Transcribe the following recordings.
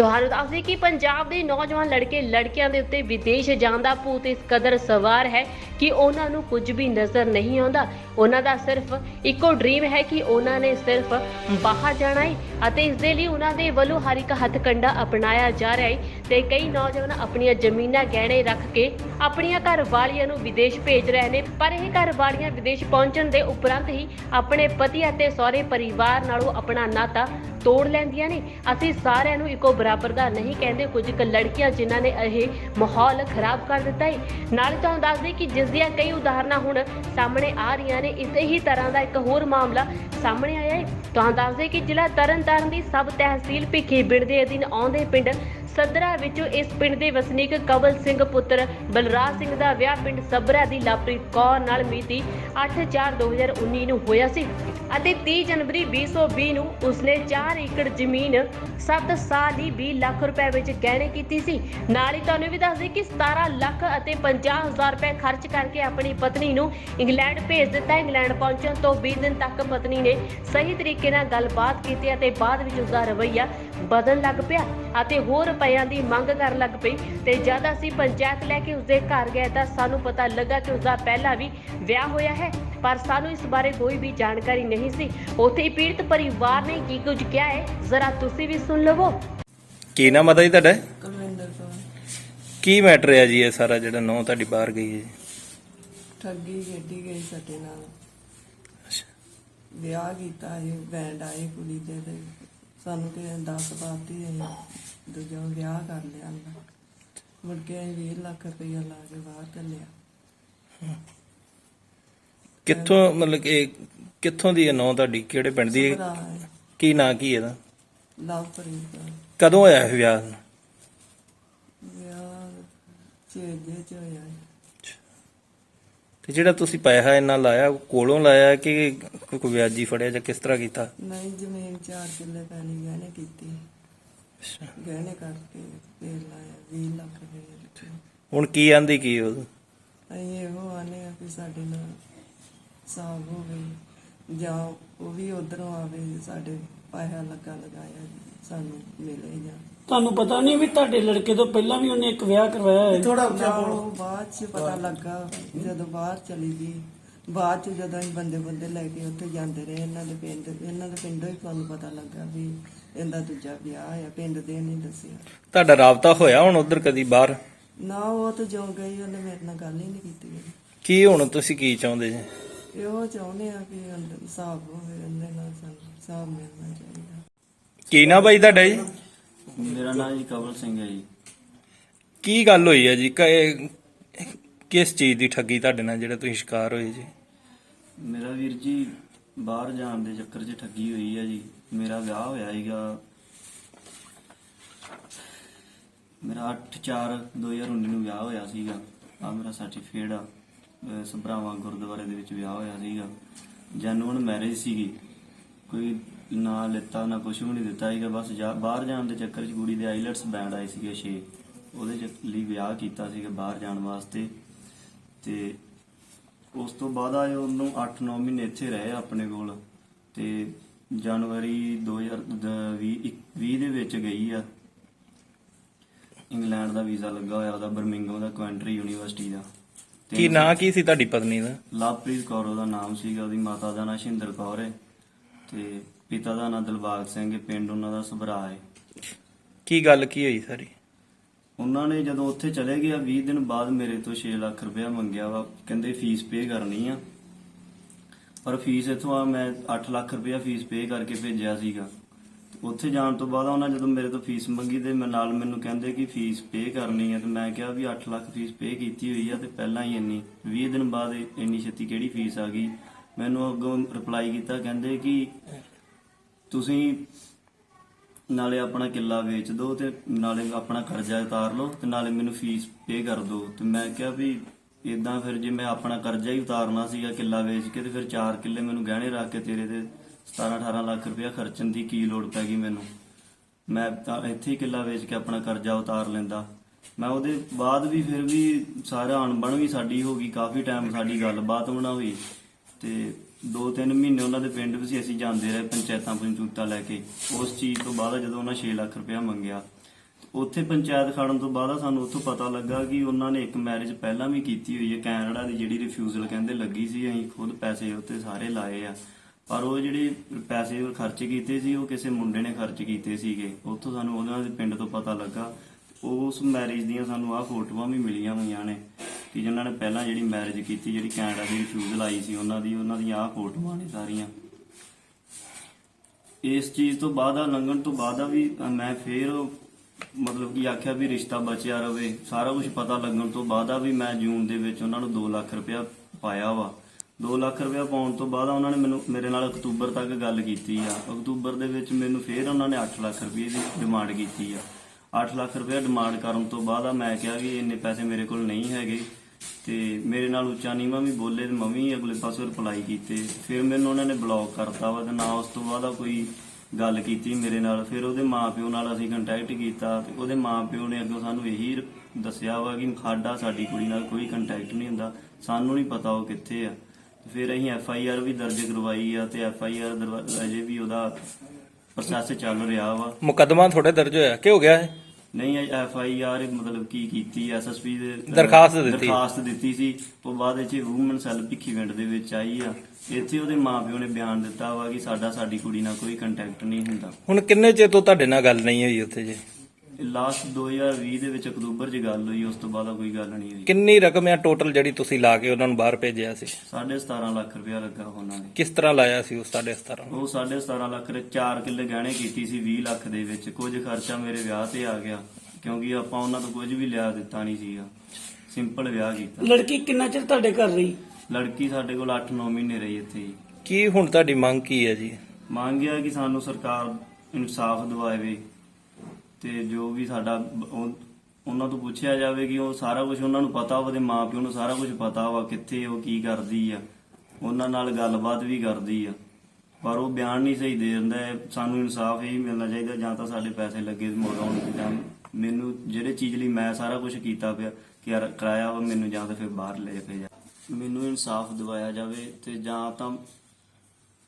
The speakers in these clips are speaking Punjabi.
ਤੁਹਾਨੂੰ ਦੱਸਦੇ ਕਿ ਪੰਜਾਬ ਦੇ ਨੌਜਵਾਨ ਲੜਕੇ, ਲੜਕਿਆਂ ਦੇ ਉੱਤੇ ਵਿਦੇਸ਼ ਜਾਣ ਦਾ ਭੂਤ ਇਸ ਕਦਰ ਸਵਾਰ ਹੈ ਕਿ ਉਹਨਾਂ ਨੂੰ ਕੁਝ ਵੀ ਨਜ਼ਰ ਨਹੀਂ ਆਉਂਦਾ। ਉਹਨਾਂ ਦਾ ਸਿਰਫ ਇੱਕੋ ਡ੍ਰੀਮ ਹੈ ਕਿ ਉਹਨਾਂ ਨੇ ਸਿਰਫ ਬਾਹਰ ਜਾਣਾ ਹੈ। ਅਤੇ ਇਸ ਦੇ ਲਈ ਉਹਨਾਂ ਦੇ ਵੱਲੋਂ ਹਰ ਇੱਕ ਹੱਥਕੰਡਾ ਅਪਣਾਇਆ ਜਾ ਰਿਹਾ ਹੈ ਤੇ ਕਈ ਨੌਜਵਾਨ ਆਪਣੀਆਂ ਜ਼ਮੀਨਾਂ ਗਹਿਣੇ ਰੱਖ ਕੇ ਆਪਣੀਆਂ ਘਰ ਵਾਲੀਆਂ ਨੂੰ ਵਿਦੇਸ਼ ਭੇਜ ਰਹੇ ਨੇ। ਪਰ ਇਹ ਘਰ ਵਾਲੀਆਂ ਵਿਦੇਸ਼ ਪਹੁੰਚਣ ਦੇ ਉਪਰੰਤ ਹੀ ਆਪਣੇ ਪਤੀ ਅਤੇ ਸਹੁਰੇ ਪਰਿਵਾਰ ਨਾਲੋਂ ਆਪਣਾ ਨਾਤਾ ਤੋੜ ਲੈਂਦੀਆਂ ਨੇ। ਅਸੀਂ ਸਾਰਿਆਂ ਨੂੰ ਇੱਕੋ ਬਰਾਬਰ ਦਾ ਨਹੀਂ ਕਹਿੰਦੇ। ਕੁਝ ਕੁ ਲੜਕੀਆਂ ਜਿਨ੍ਹਾਂ ਨੇ ਇਹ ਮਾਹੌਲ ਖਰਾਬ ਕਰ ਦਿੱਤਾ ਹੈ। ਨਾਲੇ ਤੁਹਾਨੂੰ ਦੱਸਦੇ ਕਿ ਜਿਸ ਦੀਆਂ ਕਈ ਉਦਾਹਰਨਾਂ ਹੁਣ ਸਾਹਮਣੇ ਆ ਰਹੀਆਂ ਨੇ। ਇਸੇ ਹੀ ਤਰ੍ਹਾਂ ਦਾ ਇੱਕ ਹੋਰ ਮਾਮਲਾ ਸਾਹਮਣੇ ਆਇਆ ਹੈ। ਤੁਹਾਨੂੰ ਦੱਸਦੇ ਕਿ ਜ਼ਿਲ੍ਹਾ ਤਰਨਤਾਰਨ ਦੀ ਸਬ ਤਹਿਸੀਲ ਭਿੱਖੀਵਿੰਡ ਦੇ ਅਧੀਨ ਆਉਂਦੇ ਪਿੰਡ ਸਦਰਾ ਵਿੱਚੋਂ ਇਸ ਪਿੰਡ ਦੇ ਵਸਨੀਕ ਕਵਲ ਸਿੰਘ ਪੁੱਤਰ ਬਲਰਾਜ ਸਿੰਘ ਦਾ ਵਿਆਹ ਪਿੰਡ ਸਬਰਾ ਦੀ ਲਵਪ੍ਰੀਤ ਕੌਰ ਨਾਲ ਮਿਤੀ 8/4/2019 ਨੂੰ ਹੋਇਆ ਸੀ ਅਤੇ 30 ਜਨਵਰੀ 2020 ਨੂੰ ਉਸਨੇ 4 ਏਕੜ ਜ਼ਮੀਨ 7 ਸਾਲ ਹੀ 20 ਲੱਖ ਰੁਪਏ ਵਿੱਚ ਗਹਿਣੇ ਕੀਤੀ ਸੀ। ਨਾਲ ਹੀ ਤੁਹਾਨੂੰ ਵੀ ਦੱਸ ਦਈਏ ਕਿ 17 ਲੱਖ ਅਤੇ 50000 ਰੁਪਏ ਖਰਚ ਕਰਕੇ ਆਪਣੀ ਪਤਨੀ ਨੂੰ ਇੰਗਲੈਂਡ ਭੇਜ ਦਿੱਤਾ। ਇੰਗਲੈਂਡ ਪਹੁੰਚਣ ਤੋਂ 20 ਦਿਨ ਤੱਕ ਪਤਨੀ ਨੇ ਸਹੀ ਤਰੀਕੇ ਨਾਲ ਗੱਲਬਾਤ ਕੀਤੀ ਅਤੇ ਬਾਅਦ ਵਿੱਚ ਉਸਦਾ ਰਵੱਈਆ ਬਦਲਣ ਲੱਗ ਪਿਆ ਅਤੇ ਹੋਰ ਰੁਪਈਆਂ ਦੀ ਮੰਗ ਕਰਨ ਲੱਗ ਪਈ ਤੇ ਜਦ ਅਸੀਂ ਪੰਚਾਇਤ ਲੈ ਕੇ ਉਸਦੇ ਘਰ ਗਏ ਤਾਂ ਸਾਨੂੰ ਪਤਾ ਲੱਗਾ ਕਿ ਉਸਦਾ ਪਹਿਲਾਂ ਵੀ ਵਿਆਹ ਹੋਇਆ ਹੈ ਪਰ ਸਾਨੂੰ ਇਸ ਬਾਰੇ ਕੋਈ ਵੀ ਜਾਣਕਾਰੀ ਨਹੀਂ ਸੀ। ਉੱਥੇ ਹੀ ਪੀੜਤ ਪਰਿਵਾਰ ਨੇ ਕੀ ਕੁਝ ਕਿਹਾ ਹੈ ਜ਼ਰਾ ਤੁਸੀਂ ਵੀ ਸੁਣ ਲਵੋ। ਕੀ ਨਾਮ ਜੀ ਤੁਹਾਡਾ? ਕੁਲਵਿੰਦਰ ਕੌਰ। ਕੀ ਮੈਟਰ ਹੈ ਜੀ ਇਹ ਸਾਰਾ ਜਿਹੜਾ ਨੌ ਤੁਹਾਡੀ ਬਾਹਰ ਗਈ ਹੈ? ਠੱਗੀ ਖੇਡੀ ਗਈ ਸਾਡੇ ਨਾਲ। ਅੱਛਾ। ਵਿਆਹ ਕੀਤਾ ਇਹ ਬੈਂਡ ਆਏ ਕੁੜੀ ਦੇ ਤੇ। ਸਾਨੂੰ ਤੇ 10 ਬਾਤੀ ਅਸੀਂ ਦੂਜਾ ਵਿਆਹ ਕਰ ਲਿਆ ਅੰਦਰ ਮੁੜ ਕੇ ਅਸੀਂ 20 ਲੱਖ ਰੁਪਈਆ ਲਾ ਕੇ ਬਾਹਰ ਚੱਲਿਆ। ਕਿੱਥੋਂ ਮਤਲਬ ਕਿ ਕਿੱਥੋਂ ਦੀ ਹੈ ਨੌ ਤੁਹਾਡੀ? ਕਿਹੜੇ ਪਿੰਡ ਦੀ ਹੈ? ਹੈ। ਕੀ ਨਾਂ ਕੀ ਇਹਦਾ? ਲਵ ਪ੍ਰੀਤ ਕਦੋਂ ਹੋਇਆ ਇਹ ਵਿਆਹ ਵਿਆਹ ਚੇਜੇ ਚ ਹੋਇਆ ਹੈ। ਤੇ ਜਿਹੜਾ ਤੁਸੀਂ ਪੈਸਾ ਇੰਨਾ ਲਾਇਆ ਕੋਲੋਂ ਲਾਇਆ ਕਿ ਕੋਈ ਵਿਆਜੀ ਫੜਿਆ ਜਾਂ ਕਿਸ ਤਰ੍ਹਾਂ ਕੀਤਾ? ਨਹੀਂ ਜ਼ਮੀਨ 4 ਕਿੱਲੇ ਪੈਣੀ ਗਹਿਣੇ ਕੀਤੀ। ਅੱਛਾ। ਗਹਿਣੇ ਕਰਕੇ ਫੇਰ ਲਾਇਆ 20 ਲੱਖ ਦਿੱਤੇ ਹੁਣ ਕੀ ਆਂਦੀ ਕੀ ਉਹ ਅਸੀਂ ਇਹੋ ਆਨੇ ਆ ਕਿ ਸਾਡੇ ਨਾਲ ਸਾਬ ਹੋਵੇ ਜਾਂ ਉਹ ਵੀ ਉਧਰੋਂ ਆਵੇ ਸਾਡੇ ਪੈਸਾ ਲੱਗਾ ਲਗਾਇਆ ਸਾਨੂੰ ਮਿਲੇ ਜਾਂ ਤੁਹਾਨੂੰ ਪਤਾ ਨਹੀਂ ਵੀ ਤੁਹਾਡੇ ਲੜਕੇ ਤੋਂ ਪਹਿਲਾਂ ਵੀ ਉਹਨੇ ਇੱਕ ਵਿਆਹ ਕਰਵਾਇਆ ਹੈ। ਥੋੜਾ ਉੱਚਾ ਬੋਲੋ। ਬਾਅਦ ਚ ਪਤਾ ਲੱਗਾ ਜਦੋਂ ਬਾਹਰ ਚਲੀ ਗਈ। ਬਾਅਦ ਚ ਜਦੋਂ ਅਸੀਂ ਬੰਦੇ ਬੰਦੇ ਲੈ ਕੇ ਉੱਥੇ ਜਾਂਦੇ ਰਹੇ ਇਹਨਾਂ ਦੇ ਪਿੰਡ ਇਹਨਾਂ ਦੇ ਪਿੰਡੋਂ ਹੀ ਸਾਨੂੰ ਪਤਾ ਲੱਗਾ ਵੀ ਇਹਦਾ ਦੂਜਾ ਵਿਆਹ ਹੈ ਪਿੰਡ ਦੇ ਨਹੀਂ ਦੱਸਿਆ। ਤੁਹਾਡਾ ਰਾਬਤਾ ਹੋਇਆ ਹੁਣ ਉਧਰ ਕਦੀ ਬਾਹਰ? ਨਾ ਉਹ ਤਾਂ ਜੋ ਗਈ ਉਹਨੇ ਮੇਰੇ ਨਾਲ ਗੱਲ ਹੀ ਨਹੀਂ ਕੀਤੀ। ਕੀ ਹੁਣ ਤੁਸੀਂ ਕੀ ਚਾਹੁੰਦੇ ਜੀ? ਇਹੋ ਚਾਹੁੰਦੇ ਆ ਕਿ ਹਿਸਾਬ ਹੋਵੇ ਉਹਦੇ ਨਾਲ ਸਾਨੂੰ ਹਿਸਾਬ ਮਿਲਣਾ ਚਾਹੀਦਾ। ਕੀ ਨਾ ਬਾਈ ਤੁਹਾਡਾ ਜੀ? ਮੇਰਾ ਨਾਮ ਜੀ ਕਵਲ ਸਿੰਘ ਹੈ ਜੀ। ਕੀ ਗੱਲ ਹੋਈ ਹੈ ਜੀ? ਕ- ਕਿਸ ਚੀਜ਼ ਦੀ ਠੱਗੀ ਤੁਹਾਡੇ ਨਾਲ ਜਿਹੜਾ ਤੁਸੀਂ ਸ਼ਿਕਾਰ ਹੋਏ ਜੀ? ਮੇਰਾ ਵੀਰ ਜੀ ਬਾਹਰ ਜਾਣ ਦੇ ਚੱਕਰ 'ਚ ਠੱਗੀ ਹੋਈ ਹੈ ਜੀ। ਮੇਰਾ ਵਿਆਹ ਹੋਇਆ ਸੀਗਾ। ਮੇਰਾ 8/4/2019 ਨੂੰ ਵਿਆਹ ਹੋਇਆ ਸੀਗਾ। ਆ ਮੇਰਾ ਸਰਟੀਫਿਕੇਟ ਆ। ਅਹ ਸਭਰਾਵਾਂ ਗੁਰਦੁਆਰੇ ਦੇ ਵਿੱਚ ਵਿਆਹ ਹੋਇਆ ਸੀਗਾ। ਜੈਨੂਨ ਮੈਰਿਜ ਸੀਗੀ। ਕੋਈ ਨਾ ਲਿੱਤਾ ਨਾ ਕੁਝ ਵੀ ਨਹੀਂ ਦਿੱਤਾ ਸੀਗਾ ਬਸ ਜਾ- ਬਾਹਰ ਜਾਣ ਦੇ ਚੱਕਰ 'ਚ ਕੁੜੀ ਦੇ ਆਈਲੈਟਸ ਬੈਂਡ ਆਏ ਸੀਗੇ 6 ਉਹਦੇ ਚ ਲਈ ਵਿਆਹ ਕੀਤਾ ਸੀਗਾ ਬਾਹਰ ਜਾਣ ਵਾਸਤੇ। ਤੇ ਉਸ ਤੋਂ ਬਾਅਦ ਆਏ ਉਹਨੂੰ 8-9 ਮਹੀਨੇ ਇੱਥੇ ਰਹੇ ਆਪਣੇ ਕੋਲ। ਤੇ ਜਨਵਰੀ 2020 20 ਦੇ ਵਿੱਚ ਗਈ ਆ। ਇੰਗਲੈਂਡ ਦਾ ਵੀਜ਼ਾ ਲੱਗਾ ਹੋਇਆ ਉਹਦਾ ਬਰਮਿੰਗਮ ਦਾ ਕੁਐਂਟਰੀ ਯੂਨੀਵਰਸਿਟੀ ਦਾ। ਤੇ ਕੀ ਨਾਂ ਕੀ ਸੀ ਤੁਹਾਡੀ ਪਤਨੀ ਦਾ? ਲਵਪ੍ਰੀਤ ਕੌਰ ਉਹਦਾ ਨਾਮ ਸੀਗਾ ਉਹਦੀ ਮਾਤਾ ਦਾ ਨਾਮ ਸ਼ਿੰਦਰ ਕੌਰ ਹੈ ਤੇ ਪਿਤਾ ਦਾ ਨਾਮ ਦਿਲਬਾਗ ਸਿੰਘ ਹੈ ਪਿੰਡ ਉਹਨਾਂ ਦਾ ਸਭਰਾ ਹੈ। ਕੀ ਗੱਲ ਕੀ ਹੋਈ ਸਾਰੀ? ਉਹਨਾਂ ਨੇ ਜਦੋਂ ਉੱਥੇ ਚਲੇ ਗਿਆ 20 ਦਿਨ ਬਾਅਦ ਮੇਰੇ ਤੋਂ 6 ਲੱਖ ਰੁਪਇਆ ਮੰਗਿਆ ਵਾ ਕਹਿੰਦੇ ਫੀਸ ਪੇ ਕਰਨੀ ਆ। ਪਰ ਫੀਸ ਇਥੋਂ ਆ ਮੈਂ 8 ਲੱਖ ਰੁਪਇਆ ਫੀਸ ਪੇ ਕਰਕੇ ਭੇਜਿਆ ਸੀਗਾ। ਉੱਥੇ ਜਾਣ ਤੋਂ ਬਾਅਦ ਉਹਨਾਂ ਜਦੋਂ ਮੇਰੇ ਤੋਂ ਫੀਸ ਮੰਗੀ ਤੇ ਮੈਂ ਨਾਲ ਮੈਨੂੰ ਕਹਿੰਦੇ ਕਿ ਫੀਸ ਪੇ ਕਰਨੀ ਆ ਤੇ ਮੈਂ ਕਿਹਾ ਵੀ 8 ਲੱਖ ਫੀਸ ਪੇ ਕੀਤੀ ਹੋਈ ਆ ਤੇ ਪਹਿਲਾਂ ਹੀ ਇੰਨੀ। 20 ਦਿਨ ਬਾਅਦ ਇੰਨੀ ਛੇਤੀ ਕਿਹੜੀ ਫੀਸ ਆ ਗਈ? ਮੈਨੂੰ ਅੱਗੋਂ ਰਿਪਲਾਈ ਕੀਤਾ ਕਹਿੰਦੇ ਕਿ ਤੁਸੀਂ ਨਾਲੇ ਆਪਣਾ ਕਿੱਲਾ ਵੇਚ ਦਿਓ ਤੇ ਨਾਲੇ ਆਪਣਾ ਕਰਜ਼ਾ ਉਤਾਰ ਲਓ ਤੇ ਨਾਲੇ ਮੈਨੂੰ ਫੀਸ ਪੇ ਕਰ ਦਿਓ ਤੇ ਮੈਂ ਕਿਹਾ ਵੀ ਇਦਾਂ ਫਿਰ ਜੇ ਮੈਂ ਆਪਣਾ ਕਰਜ਼ਾ ਹੀ ਉਤਾਰਨਾ ਸੀਗਾ ਕਿੱਲਾ ਵੇਚ ਕੇ ਤੇ ਫਿਰ 4 ਕਿੱਲੇ ਮੈਨੂੰ ਗਹਿਣੇ ਰੱਖ ਕੇ ਤੇਰੇ ਤੇ 17 18 ਲੱਖ ਰੁਪਇਆ ਖਰਚਣ ਦੀ ਕੀ ਲੋੜ ਪੈ ਗਈ ਮੈਨੂੰ। ਮੈਂ ਤਾਂ ਇੱਥੇ ਹੀ ਕਿੱਲਾ ਵੇਚ ਕੇ ਆਪਣਾ ਕਰਜ਼ਾ ਉਤਾਰ ਲੈਂਦਾ। ਮੈਂ ਉਹਦੇ ਬਾਅਦ ਵੀ ਫਿਰ ਵੀ ਸਾਰਾ ਅਣਬਣ ਵੀ ਸਾਡੀ ਹੋ ਗਈ, ਕਾਫੀ ਟਾਈਮ ਸਾਡੀ ਗੱਲਬਾਤ ਬਣਾ ਹੋਈ ਤੇ ਦੋ ਤਿੰਨ ਮਹੀਨੇ ਉਹਨਾਂ ਦੇ ਪਿੰਡ ਵੀ ਸੀ ਅਸੀਂ ਜਾਂਦੇ ਰਹੇ ਪੰਚਾਇਤਾਂ ਪੰਚੂਤਾਂ ਲੈ ਕੇ। ਉਸ ਚੀਜ਼ ਤੋਂ ਬਾਅਦ ਜਦੋਂ ਉਹਨਾਂ 6 ਲੱਖ ਰੁਪਇਆ ਮੰਗਿਆ, ਉੱਥੇ ਪੰਚਾਇਤ ਖੜਨ ਤੋਂ ਬਾਅਦ ਸਾਨੂੰ ਉੱਥੋਂ ਪਤਾ ਲੱਗਾ ਕਿ ਉਹਨਾਂ ਨੇ ਇੱਕ ਮੈਰਿਜ ਪਹਿਲਾਂ ਵੀ ਕੀਤੀ ਹੋਈ ਹੈ। ਕੈਨੇਡਾ ਦੀ ਜਿਹੜੀ ਰਿਫਿਊਜ਼ਲ ਕਹਿੰਦੇ ਲੱਗੀ ਸੀ, ਅਸੀਂ ਖੁਦ ਪੈਸੇ ਉੱਤੇ ਸਾਰੇ ਲਾਏ ਆ। ਪਰ ਉਹ ਜਿਹੜੇ ਪੈਸੇ ਉਹ ਖਰਚ ਕੀਤੇ ਸੀ, ਉਹ ਕਿਸੇ ਮੁੰਡੇ ਨੇ ਖਰਚ ਕੀਤੇ ਸੀਗੇ। ਉੱਥੋਂ ਸਾਨੂੰ ਉਹਨਾਂ ਦੇ ਪਿੰਡ ਤੋਂ ਪਤਾ ਲੱਗਾ, ਉਸ ਮੈਰਿਜ ਦੀਆਂ ਸਾਨੂੰ ਆਹ ਫੋਟੋਆਂ ਵੀ ਮਿਲੀਆਂ ਹੋਈਆਂ ਨੇ। ਕਿ ਜਿਨ੍ਹਾਂ ਨੇ ਪਹਿਲਾਂ ਜਿਹੜੀ ਮੈਰਿਜ ਕੀਤੀ, ਜਿਹੜੀ ਕੈਨੇਡਾ ਦੀ ਰਿਫਿਊਜ਼ਲ ਆਈ ਸੀ, ਉਹਨਾਂ ਦੀ, ਉਹਨਾਂ ਦੀਆਂ ਆਹ ਫੋਟੋਆਂ ਨੇ ਸਾਰੀਆਂ। ਇਸ ਚੀਜ਼ ਤੋਂ ਬਾਅਦ ਆ, ਲੰਘਣ ਤੋਂ ਬਾਅਦ ਆ ਵੀ ਮੈਂ ਫੇਰ ਮਤਲਬ ਕਿ ਆਖਿਆ ਵੀ ਰਿਸ਼ਤਾ ਬਚਿਆ ਰਵੇ। ਸਾਰਾ ਕੁਝ ਪਤਾ ਲੱਗਣ ਤੋਂ ਬਾਅਦ ਆ ਵੀ ਮੈਂ ਜੂਨ ਦੇ ਵਿੱਚ ਉਹਨਾਂ ਨੂੰ 2 ਲੱਖ ਰੁਪਇਆ ਪਾਇਆ ਵਾ। 2 ਲੱਖ ਰੁਪਇਆ ਪਾਉਣ ਤੋਂ ਬਾਅਦ ਉਹਨਾਂ ਨੇ ਮੈਨੂੰ, ਮੇਰੇ ਨਾਲ ਅਕਤੂਬਰ ਤੱਕ ਗੱਲ ਕੀਤੀ ਆ। ਅਕਤੂਬਰ ਦੇ ਵਿੱਚ ਮੈਨੂੰ ਫੇਰ ਉਹਨਾਂ ਨੇ 8 ਲੱਖ ਰੁਪਏ ਦੀ ਡਿਮਾਂਡ ਕੀਤੀ ਆ। 8 ਲੱਖ ਰੁਪਏ ਡਿਮਾਂਡ ਕਰਨ ਤੋਂ ਬਾਅਦ ਆ, ਮੈਂ ਕਿਹਾ ਕਿ ਇੰਨੇ ਪੈਸੇ ਮੇਰੇ ਕੋਲ ਨਹੀਂ ਹੈਗੇ। ਤੇ ਮੇਰੇ ਨਾਲ ਉੱਚਾ ਨੀਵਾਂ ਵੀ ਬੋਲੇ ਤੇ ਮੈਂ ਵੀ ਅਗਲੇ ਪਾਸੇ ਰਿਪਲਾਈ ਕੀਤੇ। ਫਿਰ ਮੈਨੂੰ ਉਹਨਾਂ ਨੇ ਬਲੌਕ ਕਰਤਾ ਵਾ ਤੇ ਨਾ ਉਸ ਤੋਂ ਬਾਅਦ ਆ ਕੋਈ ਗੱਲ ਕੀਤੀ ਮੇਰੇ ਨਾਲ। ਫਿਰ ਉਹਦੇ ਮਾਪਿਓ ਨਾਲ ਅਸੀਂ ਕੰਟੈਕਟ ਕੀਤਾ ਤੇ ਉਹਦੇ ਮਾਪਿਓ ਨੇ ਅੱਗੋਂ ਸਾਨੂੰ ਇਹੀ ਦੱਸਿਆ ਵਾ ਕਿ ਸਾਡਾ, ਸਾਡੀ ਕੁੜੀ ਨਾਲ ਕੋਈ ਕੰਟੈਕਟ ਨਹੀਂ ਹੁੰਦਾ। ਸਾਨੂੰ ਨਹੀਂ ਪਤਾ ਉਹ ਕਿੱਥੇ ਆ। ਫਿਰ ਅਸੀਂ ਐਫ ਆਈ ਆਰ ਵੀ ਦਰਜ ਕਰਵਾਈ ਆ ਤੇ ਐਫ ਆਈ ਆਰ ਅਜੇ ਵੀ ਉਹਦਾ ਪ੍ਰੋਸੈਸ ਚੱਲ ਰਿਹਾ ਵਾ। ਮੁਕੱਦਮਾ ਤੁਹਾਡੇ ਦਰਜ ਹੋਇਆ। ਕਿ ਹੋ ਗਿਆ ਹੈ ਨਹੀਂ ਐਫ ਆਈ ਆਰ ਮਤਲਬ ਕੀ ਕੀਤੀ ਐਸਐਸਪੀ ਦੇ ਦਰਖਾਸਤ ਦਿੱਤੀ। ਦਰਖਾਸਤ ਦਿੱਤੀ ਸੀ। ਉਹ ਬਾਅਦ ਵਿੱਚ ਵੂਮਨ ਸੈੱਲ ਭਿੱਖੀਵਿੰਡ ਦੇ ਵਿੱਚ ਆਈ ਆ। ਇੱਥੇ ਉਹਦੇ ਮਾਪਿਓ ਨੇ ਬਿਆਨ ਦਿੱਤਾ ਵਾ ਕਿ ਸਾਡਾ ਸਾਡੀ ਕੁੜੀ ਨਾਲ ਕੋਈ ਕੰਟੈਕਟ ਨਹੀਂ ਹੁੰਦਾ। ਹੁਣ ਕਿੰਨੇ ਚਿਰ ਤੋਂ ਤੁਹਾਡੇ ਨਾਲ ਗੱਲ ਨਹੀਂ ਹੋਈ ਉੱਥੇ ਜੀ? ਲਾਸਟ 2020 ਦੇ ਵਿੱਚ ਅਕਤੂਬਰ 'ਚ ਗੱਲ ਹੋਈ ਉਸ ਤੋਂ ਬਾਅਦ ਕੋਈ ਗੱਲ ਨਹੀਂ ਹੋਈ। ਕਿੰਨੀ ਰਕਮ ਆ ਟੋਟਲ ਜਿਹੜੀ ਤੁਸੀਂ ਲਾ ਕੇ ਉਹਨਾਂ ਨੂੰ ਬਾਹਰ ਭੇਜਿਆ ਸੀ? 17.5 ਲੱਖ ਰੁਪਇਆ ਲੱਗਾ ਉਹਨਾਂ ਨੇ। ਕਿਸ ਤਰ੍ਹਾਂ ਲਾਇਆ ਸੀ ਉਸ 17.5 ਉਹ 17.5 ਲੱਖ ਦੇ 4 ਕਿੱਲੇ ਗਹਿਣੇ ਕੀਤੀ ਸੀ 20 ਲੱਖ ਦੇ ਵਿੱਚ। ਕੁਝ ਖਰਚਾ ਮੇਰੇ ਵਿਆਹ ਤੇ ਆ ਗਿਆ ਕਿਉਂਕਿ ਆਪਾਂ ਉਹਨਾਂ ਤੋਂ ਕੁਝ ਵੀ ਲਿਆ ਦਿੱਤਾ ਨਹੀਂ ਸੀਗਾ। ਸਿੰਪਲ ਵਿਆਹ ਕੀਤਾ। ਲੜਕੀ ਕਿੰਨਾ ਚਿਰ ਤੁਹਾਡੇ ਘਰ ਰਹੀ? ਲੜਕੀ ਸਾਡੇ ਕੋਲ 8-9 ਮਹੀਨੇ ਰਹੀ ਇੱਥੇ ਹੀ ਕੀ ਹੁਣ ਤੁਹਾਡੀ ਮੰਗ ਕੀ ਹੈ ਜੀ? ਮੰਗਿਆ ਕਿ ਸਾਨੂੰ ਸਰਕਾਰ ਇਨਸਾਫ ਦਿਵਾਵੇ। ਤੇ ਜੋ ਵੀ ਸਾਡਾ ਬ- ਉਹ- ਉਹਨਾਂ ਤੋਂ ਪੁੱਛਿਆ ਜਾਵੇ ਕਿ ਉਹ ਸਾਰਾ ਕੁਝ ਉਹਨਾਂ ਨੂੰ ਪਤਾ ਉਹਦੇ ਮਾਪਿਓ ਨੂੰ ਸਾਰਾ ਕੁਝ ਪਤਾ ਵਾ ਕਿੱਥੇ ਉਹ ਕੀ ਕਰਦੀ ਆ। ਉਹਨਾਂ ਨਾਲ ਗੱਲਬਾਤ ਵੀ ਕਰਦੀ ਆ। ਪਰ ਉਹ ਬਿਆਨ ਨਹੀਂ ਸਹੀ ਦੇ ਦਿੰਦਾ। ਹੈ। ਸਾਨੂੰ ਇਨਸਾਫ ਹੀ ਮਿਲਣਾ ਚਾਹੀਦਾ, ਜਾਂ ਤਾਂ ਸਾਡੇ ਪੈਸੇ ਲੱਗੇ ਮੋੜ ਜਾਂ ਮੈਨੂੰ ਜਿਹੜੇ ਚੀਜ਼ ਲਈ ਮੈਂ ਸਾਰਾ ਕੁਝ ਕੀਤਾ ਪਿਆ, ਕਿ ਯਾਰ ਕਰਾਇਆ ਵਾ ਮੈਨੂੰ ਜਾਂ ਤਾਂ ਫਿਰ ਬਾਹਰ ਲੈ ਕੇ ਜਾ। ਮੈਨੂੰ ਇਨਸਾਫ ਦਿਵਾਇਆ ਜਾਵੇ ਤੇ ਜਾਂ ਤਾਂ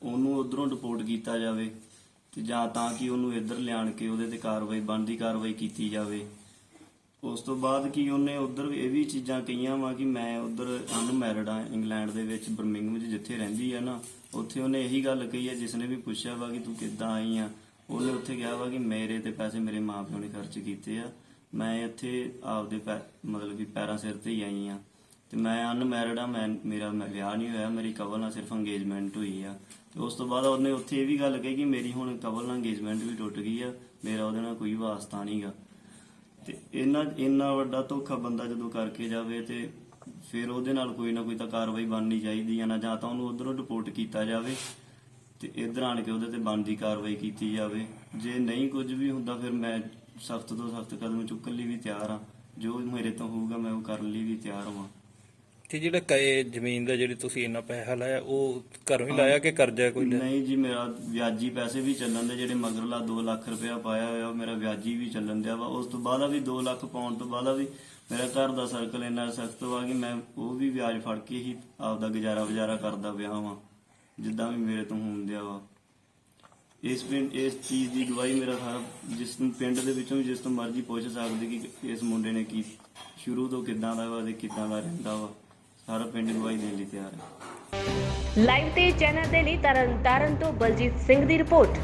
ਉਹਨੂੰ ਉਧਰੋਂ ਰਿਪੋਰਟ ਕੀਤਾ ਜਾਵੇ। ਤੇ ਜਾਂ ਤਾਂ ਕਿ ਉਹਨੂੰ ਇੱਧਰ ਲਿਆਣ ਕੇ ਉਹਦੇ ਤੇ ਕਾਰਵਾਈ, ਬਣਦੀ ਕਾਰਵਾਈ ਕੀਤੀ ਜਾਵੇ। ਉਸ ਤੋਂ ਬਾਅਦ ਕੀ ਉਹਨੇ ਉਧਰ ਇਹ ਵੀ ਚੀਜ਼ਾਂ ਕਹੀਆਂ ਵਾ ਕਿ ਮੈਂ ਉਧਰ ਅਨਮੈਰਿਡ ਆ, ਇੰਗਲੈਂਡ ਦੇ ਵਿੱਚ ਬਰਮਿੰਗਮ 'ਚ ਜਿੱਥੇ ਰਹਿੰਦੀ ਆ ਨਾ, ਉੱਥੇ ਉਹਨੇ ਇਹੀ ਗੱਲ ਕਹੀ ਆ, ਜਿਸਨੇ ਵੀ ਪੁੱਛਿਆ ਵਾ ਕਿ ਤੂੰ ਕਿੱਦਾਂ ਆਈ ਆ, ਉਹਨੇ ਉੱਥੇ ਕਿਹਾ ਵਾ ਕਿ ਮੇਰੇ ਤੇ ਪੈਸੇ ਮੇਰੇ ਮਾਪਿਓ ਨੇ ਖਰਚ ਕੀਤੇ ਆ। ਮੈਂ ਇੱਥੇ ਆਪਦੇ ਪੈ- ਮਤਲਬ ਕਿ ਪੈਰਾਂ ਸਿਰ ਤੇ ਹੀ ਆਈ ਆ। ਤੇ ਮੈਂ ਅਨਮੈਰਿਡ ਆ, ਮੈਂ ਮੇਰਾ ਮੈਂ ਵਿਆਹ ਨਹੀਂ ਹੋਇਆ, ਮੇਰੀ ਕਵਲ ਨਾਲ ਸਿਰਫ ਅੰਗੇਜਮੈਂਟ ਹੋਈ ਆ। ਤੇ ਉਸ ਤੋਂ ਬਾਅਦ ਉਹਨੇ ਉੱਥੇ ਇਹ ਵੀ ਗੱਲ ਕਹੀ ਕਿ ਮੇਰੀ ਹੁਣ ਕਵਲ ਨਾਲ ਅੰਗੇਜਮੈਂਟ ਵੀ ਟੁੱਟ ਗਈ ਆ, ਮੇਰਾ ਉਹਦੇ ਨਾਲ ਕੋਈ ਵਾਸਤਾ ਨਹੀਂਗਾ ਤੇ ਇਹਨਾਂ ਇੰਨਾ ਵੱਡਾ ਧੋਖਾ ਬੰਦਾ ਜਦੋਂ ਕਰਕੇ ਜਾਵੇ ਤੇ ਫਿਰ ਉਹਦੇ ਨਾਲ ਕੋਈ ਨਾ ਕੋਈ ਤਾਂ ਕਾਰਵਾਈ ਬਣਨੀ ਚਾਹੀਦੀ ਆ ਨਾ, ਜਾਂ ਤਾਂ ਉਹਨੂੰ ਉਧਰੋਂ ਰਿਪੋਰਟ ਕੀਤਾ ਜਾਵੇ ਤੇ ਇੱਧਰ ਆਣ ਕੇ ਉਹਦੇ ਤੇ ਬਣਦੀ ਕਾਰਵਾਈ ਕੀਤੀ ਜਾਵੇ। ਜੇ ਨਹੀਂ ਕੁਝ ਵੀ ਹੁੰਦਾ ਫਿਰ ਮੈਂ ਸਖਤ ਤੋਂ ਸਖਤ ਕਦਮ ਚੁੱਕਣ ਲਈ ਵੀ ਤਿਆਰ ਆ। ਜੋ ਮੇਰੇ ਤੋਂ ਹੋਊਗਾ ਮੈਂ ਉਹ ਕਰਨ ਲਈ ਵੀ ਤਿਆਰ ਹਾਂ ਤੇ ਜਿਹੜਾ ਕਏ ਜ਼ਮੀਨ ਦਾ ਜਿਹੜੀ ਤੁਸੀਂ ਇੰਨਾ ਪੈਸਾ ਲਾਇਆ ਉਹ ਘਰੋਂ ਹੀ ਲਾਇਆ ਕਿ ਕਰਜ਼ਾ ਕੋਈ ਲਿਆ ਨਹੀਂ ਜੀ ਮੇਰਾ ਵਿਆਜੀ ਪੈਸੇ ਵੀ ਚੱਲਣ ਦੇ ਜਿਹੜੇ ਮਗਰਲਾ 2 ਲੱਖ ਰੁਪਇਆ ਪਾਇਆ ਹੋਇਆ ਉਹ ਮੇਰਾ ਵਿਆਜੀ ਵੀ ਚੱਲਣ ਦਿਆ ਵਾ। ਉਸ ਤੋਂ ਬਾਅਦ ਆ ਵੀ 2 ਲੱਖ ਪਾਉਣ ਤੋਂ ਬਾਅਦ ਆ ਵੀ ਮੇਰਾ ਘਰ ਦਾ ਸਰਕਲ ਇੰਨਾ ਸਖਤ ਵਾ ਕਿ ਮੈਂ ਉਹ ਵੀ ਵਿਆਜ ਫੜ ਕੇ ਹੀ ਆਪਦਾ ਗੁਜ਼ਾਰਾ ਵਜ਼ਾਰਾ ਕਰਦਾ ਪਿਆ ਵਾਂ ਜਿੱਦਾਂ ਵੀ ਮੇਰੇ ਤੋਂ ਹੁੰਦਿਆ ਵਾ। ਇਸ ਪਿੰਡ ਇਸ ਚੀਜ਼ ਦੀ ਗਵਾਹੀ ਮੇਰਾ ਸਾਰਾ ਜਿਸ ਨੂੰ ਪਿੰਡ ਦੇ ਵਿੱਚੋਂ ਵੀ ਜਿਸ ਤੋਂ ਮਰਜ਼ੀ ਪੁੱਛ ਸਕਦੇ ਕਿ ਇਸ ਮੁੰਡੇ ਨੇ ਕੀ ਸ਼ੁਰੂ ਤੋਂ ਕਿੱਦਾਂ ਦਾ ਵਾ ਤੇ ਕਿੱਦਾਂ ਦਾ ਰਹਿੰਦਾ ਵਾ। ਸਾਰਾ ਪਿੰਡ ਗਵਾਹੀ ਦੇਣ ਲਈ ਤਿਆਰ ਹੈ। ਲਾਈਵ ਤੇ ਚੈਨਲ ਦੇ ਲਈ ਤਰਨ ਤਾਰਨ ਤੋਂ ਬਲਜੀਤ ਸਿੰਘ ਦੀ ਰਿਪੋਰਟ।